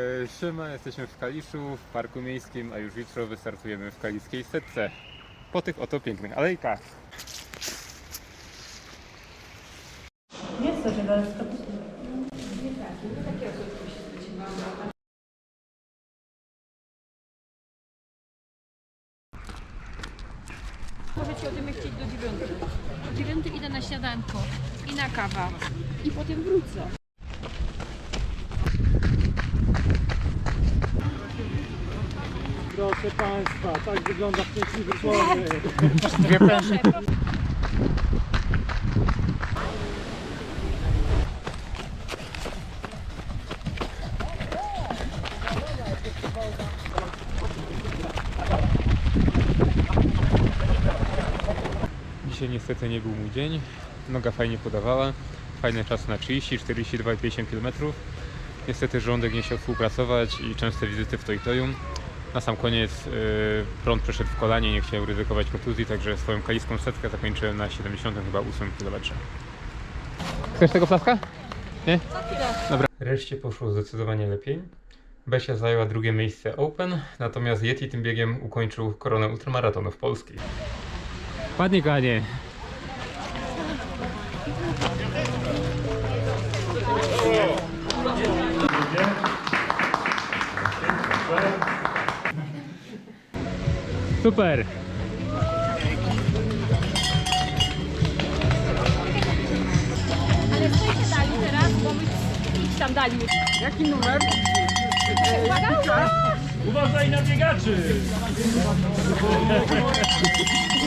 E, Siema, jesteśmy w Kaliszu, w Parku Miejskim, a już jutro wystartujemy w kaliskiej setce. Po tych oto pięknych alejkach. Jest to, że dalej to Może ci o tym chcieć do dziewiątej. O dziewiątej idę na śniadanko i na kawa. I potem wrócę. Proszę Państwa, tak wygląda szczęśliwy człowiek. Dwie pędy. Dzisiaj niestety nie był mój dzień. Noga fajnie podawała. Fajne czasy na 30, 42 i 50 km. Niestety żołądek nie chciał współpracować i częste wizyty w Toitojum. Na sam koniec yy, prąd przeszedł w kolanie, nie chciał ryzykować kontuzji, także swoją kaliską setkę zakończyłem na 70 chyba 8 km. Chcesz tego flaska? Nie? Dobra. Reszcie poszło zdecydowanie lepiej. Besia zajęła drugie miejsce Open, natomiast Yeti tym biegiem ukończył koronę ultramaratonów Polski. Ładnie, kochanie. Super. Ale co się dali teraz, bo my idź tam dali. Jaki numer? Uwaga! Uważaj na biegaczy!